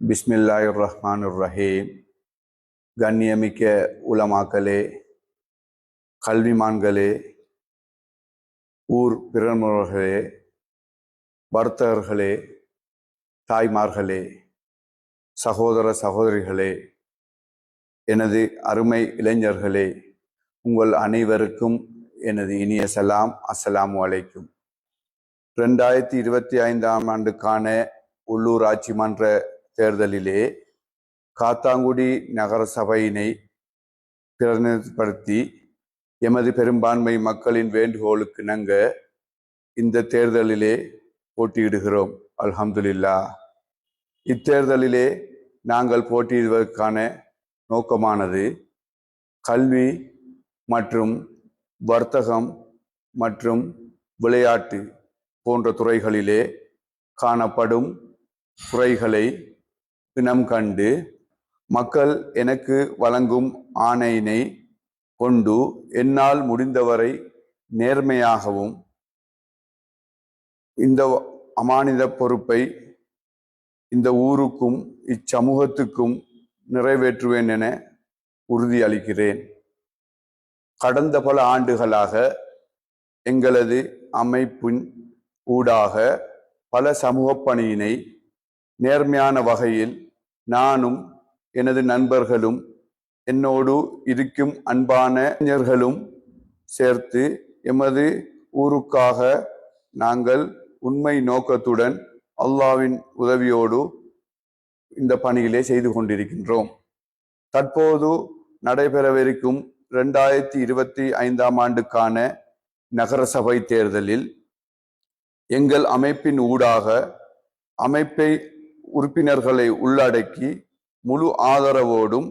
பிஸ்மில்லாயுர் ரஹ்மானுர் ரஹீம் கண்ணியமிக்க உலமாக்களே கல்விமான்களே ஊர் பிறமுறர்களே வர்த்தகர்களே தாய்மார்களே சகோதர சகோதரிகளே எனது அருமை இளைஞர்களே உங்கள் அனைவருக்கும் எனது இனிய சலாம் அஸ்ஸலாமு அலைக்கும். ரெண்டாயிரத்தி இருபத்தி ஐந்தாம் ஆண்டுக்கான உள்ளூராட்சி மன்ற தேர்தலிலே காத்தாங்குடி நகர சபையினை பிரதிநிதிப்படுத்தி எமது பெரும்பான்மை மக்களின் வேண்டுகோளுக்கு இணங்க இந்த தேர்தலிலே போட்டியிடுகிறோம். அல்ஹம்துலில்லா. இத்தேர்தலிலே நாங்கள் போட்டியிடுவதற்கான நோக்கமானது கல்வி மற்றும் வர்த்தகம் மற்றும் விளையாட்டு போன்ற துறைகளிலே காணப்படும் குறைகளை இனம் கண்டு மக்கள் எனக்கு வழங்கும் ஆணையினை கொண்டு என்னால் முடிந்தவரை நேர்மையாகவும் இந்த அமானித பொறுப்பை இந்த ஊருக்கும் இச்சமூகத்துக்கும் நிறைவேற்றுவேன் என உறுதியளிக்கிறேன் கடந்த பல ஆண்டுகளாக எங்களது அமைப்பின் ஊடாக பல சமூக பணியினை நேர்மையான வகையில் நானும் எனது நண்பர்களும் என்னோடு இருக்கும் அன்பான இளைஞர்களும் சேர்த்து எமது ஊருக்காக நாங்கள் உண்மை நோக்கத்துடன் அல்லாவின் உதவியோடு இந்த பணியிலே செய்து கொண்டிருக்கின்றோம். தற்போது நடைபெறவிருக்கும் ரெண்டாயிரத்தி இருபத்தி ஐந்தாம் ஆண்டுக்கான நகரசபை தேர்தலில் எங்கள் அமைப்பின் ஊடாக அமைப்பை உறுப்பினர்களை உள்ளடக்கி முழு ஆதரவோடும்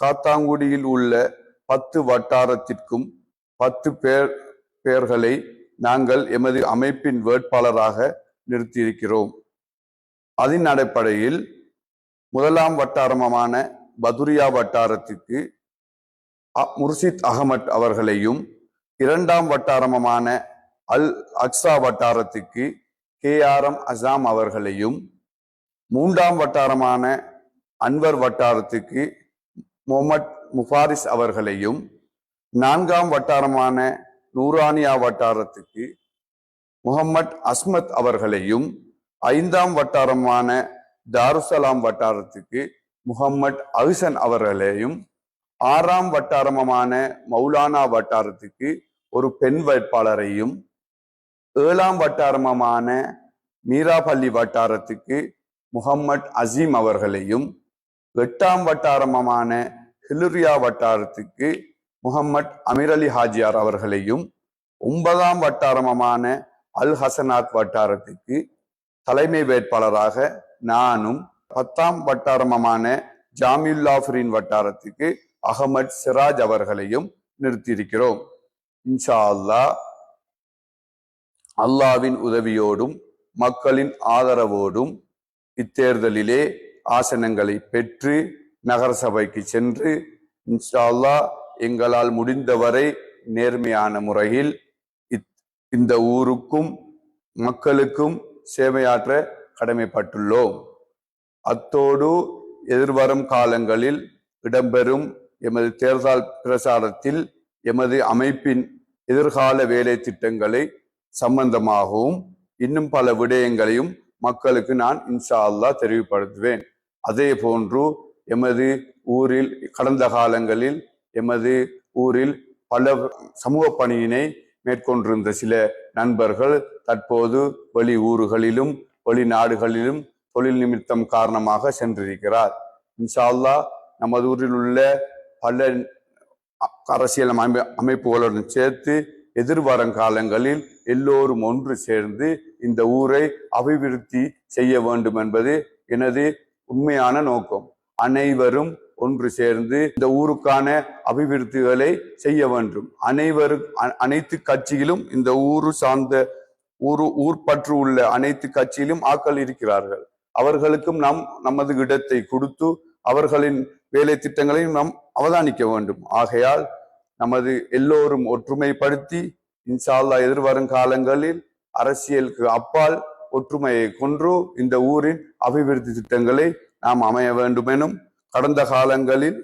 காத்தாங்குடியில் உள்ள பத்து வட்டாரத்திற்கும் பத்து பேர் பெயர்களை நாங்கள் எமது அமைப்பின் வேட்பாளராக நிறுத்தியிருக்கிறோம். அதன் அடிப்படையில் முதலாம் வட்டாரமான பதுரியா வட்டாரத்திற்கு அ- முர்ஷித் அகமட் அவர்களையும் இரண்டாம் வட்டாரமான அல் அக்ஸா வட்டாரத்துக்கு கே ஆர் எம் அசாம் அவர்களையும் மூன்றாம் வட்டாரமான அன்வர் வட்டாரத்துக்கு முகமட் முஃபாரிஸ் அவர்களையும் நான்காம் வட்டாரமான நூரானியா வட்டாரத்துக்கு முகமட் அஸ்மத் அவர்களையும் ஐந்தாம் வட்டாரமான தாருசலாம் வட்டாரத்துக்கு முகம்மட் அஹ்சன் அவர்களையும் ஆறாம் வட்டாரமான மௌலானா வட்டாரத்துக்கு ஒரு பெண் வேட்பாளரையும் ஏழாம் வட்டாரமான மீராபள்ளி வட்டாரத்துக்கு முகம்மட் அசீம் அவர்களையும் எட்டாம் வட்டாரமான ஹிலுரியா வட்டாரத்துக்கு முகம்மட் அமீர் அலி ஹாஜியார் அவர்களையும் ஒன்பதாம் வட்டாரமான அல் ஹசனாத் வட்டாரத்துக்கு தலைமை வேட்பாளராக நானும் பத்தாம் வட்டாரமான ஜாமியுல்லாஃபரின் வட்டாரத்துக்கு அகமட் சிராஜ் அவர்களையும் நிறுத்தியிருக்கிறோம். இன்ஷா அல்லாஹ் அல்லாவின் உதவியோடும் மக்களின் ஆதரவோடும் இத்தேர்தலிலே ஆசனங்களை பெற்று நகரசபைக்கு சென்று இன்ஷா எங்களால் முடிந்தவரை நேர்மையான முறையில் இத்- இந்த ஊருக்கும் மக்களுக்கும் சேவையாற்ற கடமைப்பட்டுள்ளோம். அத்தோடு எதிர்வரும் காலங்களில் இடம்பெறும் எமது தேர்தல் பிரசாரத்தில் எமது அமைப்பின் எதிர்கால வேலை திட்டங்களை சம்பந்தமாகவும் இன்னும் பல விடயங்களையும் மக்களுக்கு நான் இன்ஷா அல்லா தெரிவுபடுத்துவேன். அதே போன்று எமது ஊரில் கடந்த காலங்களில் எமது ஊரில் பல சமூக பணியினை மேற்கொண்டிருந்த சில நண்பர்கள் தற்போது வெளி ஊர்களிலும் வெளிநாடுகளிலும் தொழில் நிமித்தம் காரணமாக சென்றிருக்கிறார். இன்ஷா அல்லாஹ் நமது ஊரில் உள்ள பல அரசியல் அமை அமைப்புகளுடன் சேர்த்து எதிர்வரும் காலங்களில் எல்லோரும் ஒன்று சேர்ந்து இந்த ஊரை அபிவிருத்தி செய்ய வேண்டும் என்பது எனது உண்மையான நோக்கம். அனைவரும் ஒன்று சேர்ந்து இந்த ஊருக்கான அபிவிருத்திகளை செய்ய வேண்டும். அனைவரும் அனைத்து கட்சியிலும் இந்த ஊரு சார்ந்த ஊரு ஊர்பற்று உள்ள அனைத்து கட்சியிலும் ஆக்கள் இருக்கிறார்கள். அவர்களுக்கும் நாம் நமது இடத்தை கொடுத்து அவர்களின் வேலை திட்டங்களையும் நாம் அவதானிக்க வேண்டும். ஆகையால் நமது எல்லோரும் ஒற்றுமைப்படுத்தி இன்சால்லா எதிர்வரும் காலங்களில் அரசியலுக்கு அப்பால் ஒற்றுமையை கொன்று இந்த ஊரின் அபிவிருத்தி திட்டங்களை நாம் அமைய வேண்டுமெனும் கடந்த காலங்களில்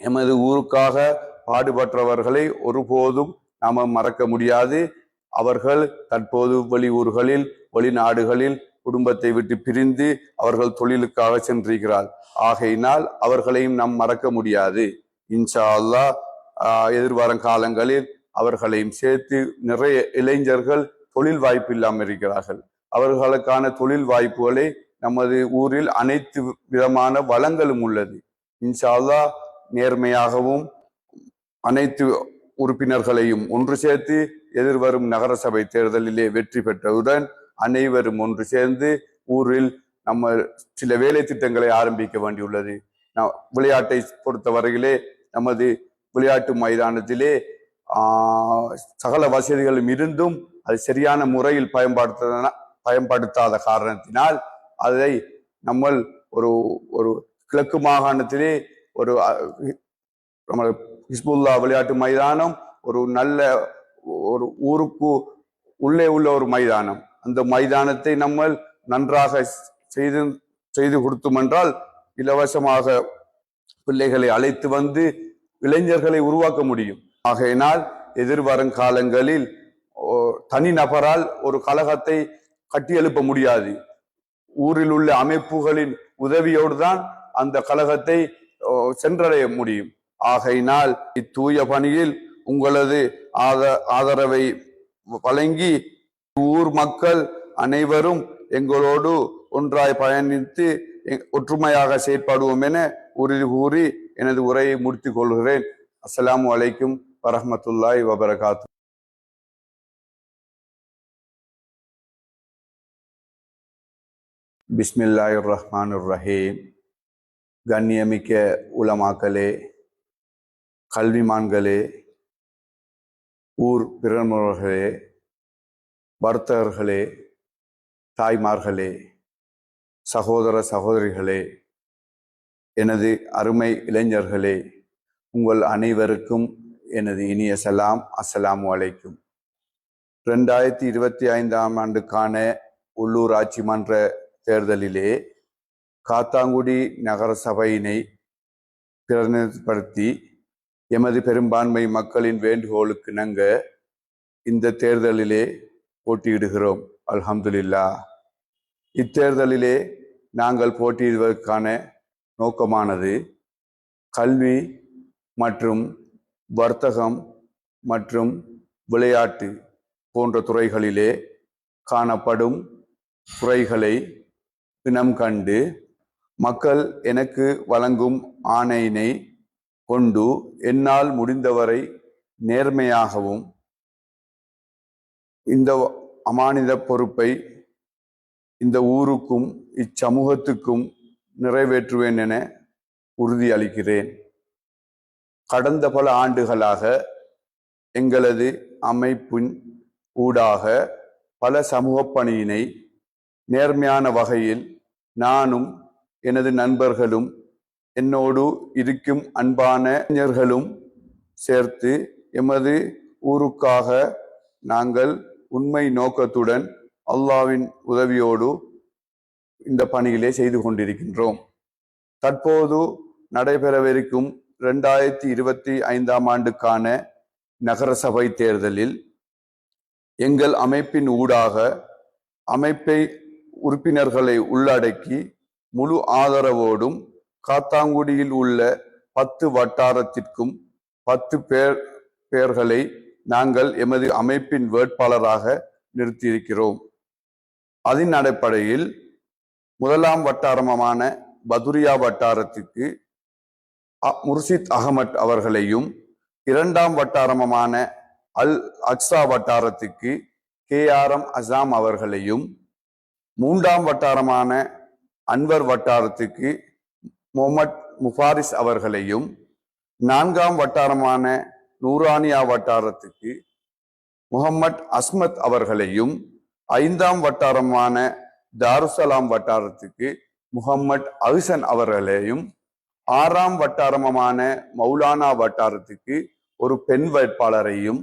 எமது ஊருக்காக பாடுபட்டவர்களை ஒருபோதும் நாம மறக்க முடியாது. அவர்கள் தற்போது வெளியூர்களில் வெளிநாடுகளில் குடும்பத்தை விட்டு பிரிந்து அவர்கள் தொழிலுக்காக சென்றிருக்கிறார். ஆகையினால் அவர்களையும் நாம் மறக்க முடியாது. இன்ஷா அல்லாஹ் எதிர்வரும் காலங்களில் அவர்களையும் சேர்த்து நிறைய இளைஞர்கள் தொழில் வாய்ப்பு இல்லாமல் இருக்கிறார்கள். அவர்களுக்கான தொழில் வாய்ப்புகளை நமது ஊரில் அனைத்து விதமான வளங்களும் உள்ளது. இன்ஷால்லா நேர்மையாகவும் அனைத்து உறுப்பினர்களையும் ஒன்று சேர்த்து எதிர்வரும் நகரசபை தேர்தலிலே வெற்றி பெற்றவுடன் அனைவரும் ஒன்று சேர்ந்து ஊரில் நம்ம சில வேலை திட்டங்களை ஆரம்பிக்க வேண்டியுள்ளது. ந- விளையாட்டை பொறுத்தவரையிலே நமது விளையாட்டு மைதானத்திலே சகல வசதிகளும் இருந்தும் அது சரியான முறையில் பயன்படுத்த பயன்படுத்தாத காரணத்தினால் அதை நம்ம ஒரு ஒரு கிழக்கு மாகாணத்திலே ஒரு நம்ம ஹிஸ்புல்லா விளையாட்டு மைதானம் ஒரு நல்ல ஒரு ஊருக்கு உள்ளே உள்ள ஒரு மைதானம். அந்த மைதானத்தை நம்ம நன்றாக செய்து செய்து கொடுத்தோம் என்றால் இலவசமாக பிள்ளைகளை அழைத்து வந்து இளைஞர்களை உருவாக்க முடியும். ஆகையினால் எதிர்வரும் காலங்களில் தனி நபரால் ஒரு கழகத்தை கட்டியெழுப்ப முடியாது. ஊரில் உள்ள அமைப்புகளின் உதவியோடு தான் அந்த கழகத்தை சென்றடைய முடியும். ஆகையினால் இத்தூய பணியில் உங்களது ஆத ஆதரவை வழங்கி ஊர் மக்கள் அனைவரும் எங்களோடு ஒன்றாய் பயணித்து எ- ஒற்றுமையாக செயற்படுவோம் என உறுதி கூறி எனது உரையை முடித்துக் கொள்கிறேன். அஸ்ஸலாமு அலைக்கும் வரமத்துல்லாய் வபரகாத்து. பிஸ்மில்லாய் ரஹ்மான் ரஹீம் கண்ணியமிக்க உலமாக்களே கல்விமான்களே ஊர் பிறமுறைகளே வர்த்தகர்களே தாய்மார்களே சகோதர சகோதரிகளே எனது அருமை இளைஞர்களே உங்கள் அனைவருக்கும் எனது இனிய சலாம் அஸ்ஸலாமு அலைக்கும். ரெண்டாயிரத்தி இருபத்தி ஐந்தாம் ஆண்டுக்கான உள்ளூராட்சி மன்ற தேர்தலிலே காத்தாங்குடி நகர சபையினை பிரதிநிதிப்படுத்தி எமது பெரும்பான்மை மக்களின் வேண்டுகோளுக்கு நங்க இந்த தேர்தலிலே போட்டியிடுகிறோம். அல்ஹம்துலில்லா. இத்தேர்தலிலே நாங்கள் போட்டியிடுவதற்கான நோக்கமானது கல்வி மற்றும் வர்த்தகம் மற்றும் விளையாட்டு போன்ற துறைகளிலே காணப்படும் துறைகளை இனம் கண்டு மக்கள் எனக்கு வழங்கும் ஆணையினை கொண்டு என்னால் முடிந்தவரை நேர்மையாகவும் இந்த அமானித பொறுப்பை இந்த ஊருக்கும் இச்சமூகத்துக்கும் நிறைவேற்றுவேன் என உறுதியளிக்கிறேன். கடந்த பல ஆண்டுகளாக எங்களது அமைப்பின் ஊடாக பல சமூக பணியினை நேர்மையான வகையில் நானும் எனது நண்பர்களும் என்னோடு இருக்கும் அன்பான இளைஞர்களும் சேர்த்து எமது ஊருக்காக நாங்கள் உண்மை நோக்கத்துடன் அல்லாவின் உதவியோடு இந்த பணியிலே செய்து கொண்டிருக்கின்றோம். தற்போது நடைபெறவிருக்கும் ரெண்டாயிரத்தி இருபத்தி ஐந்தாம் ஆண்டுக்கான நகரசபை தேர்தலில் எங்கள் அமைப்பின் ஊடாக அமைப்பை உறுப்பினர்களை உள்ளடக்கி முழு ஆதரவோடும் காத்தாங்குடியில் உள்ள பத்து வட்டாரத்திற்கும் பத்து பேர் பெயர்களை நாங்கள் எமது அமைப்பின் வேட்பாளராக நிறுத்தியிருக்கிறோம். அதன் அடிப்படையில் முதலாம் வட்டாரமான பதுரியா வட்டாரத்திற்கு முர்ஷித் அகமட் அவர்களையும் இரண்டாம் வட்டாரமான அல் அக்ஸா வட்டாரத்துக்கு கே ஆர் எம் அசாம் அவர்களையும் மூன்றாம் வட்டாரமான அன்வர் வட்டாரத்துக்கு முகமட் முஃபாரிஸ் அவர்களையும் நான்காம் வட்டாரமான நூரானியா வட்டாரத்துக்கு முகமட் அஸ்மத் அவர்களையும் ஐந்தாம் வட்டாரமான தாருசலாம் வட்டாரத்துக்கு முகம்மட் அஹ்சன் அவர்களையும் ஆறாம் வட்டாரமான மௌலானா வட்டாரத்துக்கு ஒரு பெண் வேட்பாளரையும்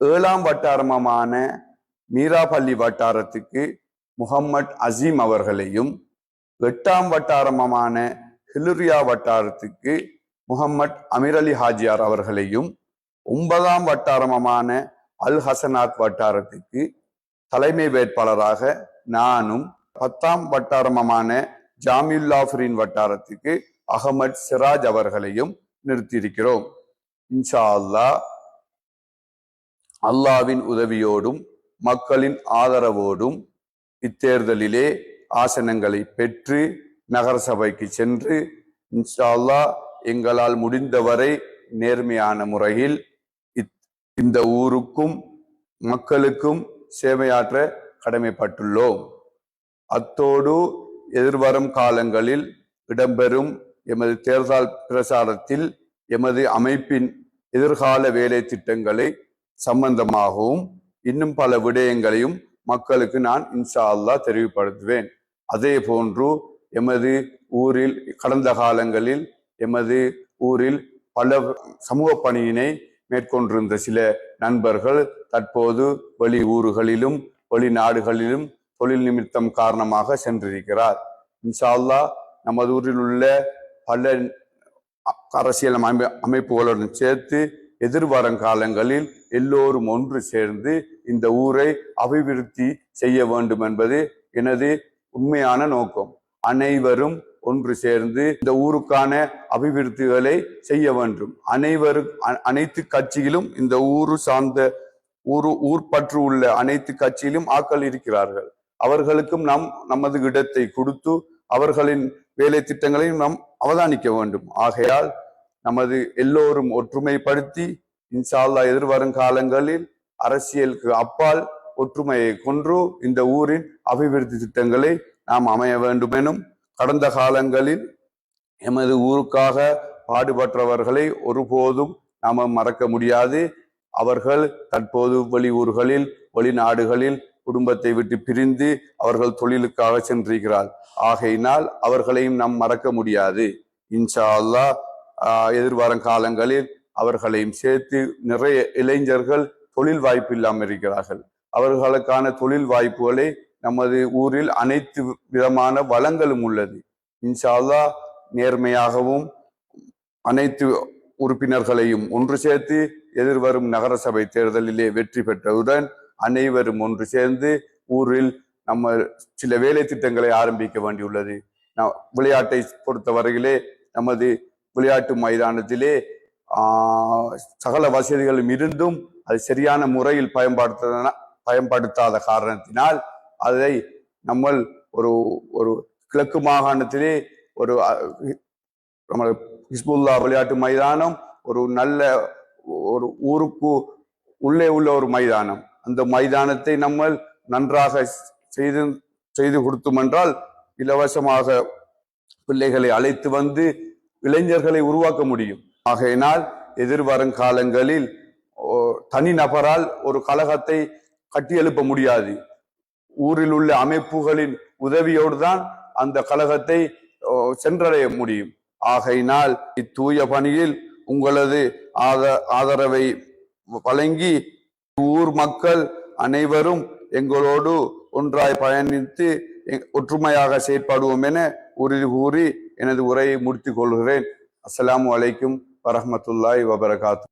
ஏழாம் வட்டாரமான மீராபள்ளி வட்டாரத்துக்கு முகம்மட் அசீம் அவர்களையும் எட்டாம் வட்டாரமான ஹிலுரியா வட்டாரத்துக்கு முகம்மட் அமீர் அலி ஹாஜியார் அவர்களையும் ஒன்பதாம் வட்டாரமான அல் ஹசனாத் வட்டாரத்துக்கு தலைமை வேட்பாளராக நானும் பத்தாம் வட்டாரமான ஜாமியுல்லாஃபரின் வட்டாரத்துக்கு அகமட் சிராஜ் அவர்களையும் நிறுத்தியிருக்கிறோம். இன்ஷா அல்லாஹ் அல்லாவின் உதவியோடும் மக்களின் ஆதரவோடும் இத்தேர்தலிலே ஆசனங்களை பெற்று நகரசபைக்கு சென்று இன்ஷா அல்லா எங்களால் முடிந்தவரை நேர்மையான முறையில் இத்- இந்த ஊருக்கும் மக்களுக்கும் சேவையாற்ற கடமைப்பட்டுள்ளோம். அத்தோடு எதிர்வரும் காலங்களில் இடம்பெறும் எமது தேர்தல் பிரசாரத்தில் எமது அமைப்பின் எதிர்கால வேலை திட்டங்களை சம்பந்தமாகவும் இன்னும் பல விடயங்களையும் மக்களுக்கு நான் இன்ஷா அல்லா தெரிவுபடுத்துவேன். அதே போன்று எமது ஊரில் கடந்த காலங்களில் எமது ஊரில் பல சமூக பணியினை மேற்கொண்டிருந்த சில நண்பர்கள் தற்போது வெளி ஊர்களிலும் வெளிநாடுகளிலும் தொழில் நிமித்தம் காரணமாக சென்றிருக்கிறார். இன்ஷா அல்லா நமது ஊரில் உள்ள பல அ- அரசியல் அமை அமைப்புகளுடன் சேர்த்து எதிர்வரும் காலங்களில் எல்லோரும் ஒன்று சேர்ந்து இந்த ஊரை அபிவிருத்தி செய்ய வேண்டும் என்பது எனது உண்மையான நோக்கம். அனைவரும் ஒன்று சேர்ந்து இந்த ஊருக்கான அபிவிருத்திகளை செய்ய வேண்டும். அனைவரும் அனைத்து கட்சியிலும் இந்த ஊரு சார்ந்த ஊரு ஊர்பற்று உள்ள அனைத்து கட்சியிலும் ஆக்கள் இருக்கிறார்கள். அவர்களுக்கும் நாம் நமது இடத்தை கொடுத்து அவர்களின் வேலை திட்டங்களையும் நாம் அவதானிக்க வேண்டும். ஆகையால் நமது எல்லோரும் ஒற்றுமைப்படுத்தி இன்சால்லா எதிர்வரும் காலங்களில் அரசியலுக்கு அப்பால் ஒற்றுமையை கொன்று இந்த ஊரின் அபிவிருத்தி திட்டங்களை நாம் அமைய வேண்டும் எனும் கடந்த காலங்களில் எமது ஊருக்காக பாடுபட்டவர்களை ஒருபோதும் நாம மறக்க முடியாது. அவர்கள் தற்போது வெளியூர்களில் வெளிநாடுகளில் குடும்பத்தை விட்டு பிரிந்து அவர்கள் தொழிலுக்காக சென்றிருக்கிறார். ஆகையினால் அவர்களையும் நாம் மறக்க முடியாது. இன்ஷா அல்லா எதிர்வரும் காலங்களில் அவர்களையும் சேர்த்து நிறைய இளைஞர்கள் தொழில் வாய்ப்பு இல்லாமல் இருக்கிறார்கள். அவர்களுக்கான தொழில் வாய்ப்புகளை நமது ஊரில் அனைத்து விதமான வளங்களும் உள்ளது. இன்ஷால்லா நேர்மையாகவும் அனைத்து உறுப்பினர்களையும் ஒன்று சேர்த்து எதிர்வரும் நகரசபை தேர்தலிலே வெற்றி பெற்றவுடன் அனைவரும் ஒன்று சேர்ந்து ஊரில் நம்ம சில வேலை திட்டங்களை ஆரம்பிக்க வேண்டியுள்ளது. ந- விளையாட்டை பொறுத்தவரையிலே நமது விளையாட்டு மைதானத்திலே சகல வசதிகளும் இருந்தும் அது சரியான முறையில் பயன்படுத்த பயன்படுத்தாத காரணத்தினால் அதை நம்ம ஒரு ஒரு கிழக்கு மாகாணத்திலே ஒரு நம்ம ஹிஸ்புல்லா விளையாட்டு மைதானம் ஒரு நல்ல ஒரு ஊருக்கு உள்ளே உள்ள ஒரு மைதானம். அந்த மைதானத்தை நம்ம நன்றாக செய்து செய்து கொடுத்தோம் என்றால் இலவசமாக பிள்ளைகளை அழைத்து வந்து இளைஞர்களை உருவாக்க முடியும். ஆகையினால் எதிர்வரும் காலங்களில் தனி தனிநபரால் ஒரு கழகத்தை கட்டியெழுப்ப முடியாது. ஊரில் உள்ள அமைப்புகளின் உதவியோடு தான் அந்த கழகத்தை சென்றடைய முடியும். ஆகையினால் இத்தூய பணியில் உங்களது ஆத ஆதரவை வழங்கி ஊர் மக்கள் அனைவரும் எங்களோடு ஒன்றாய் பயணித்து ஒற்றுமையாக செயற்படுவோம் என உறுதி கூறி எனது உரையை முடித்துக் கொள்கிறேன். அஸ்லாம் அலைக்கும் வரமத்துல்லாய் வபரகாத்து.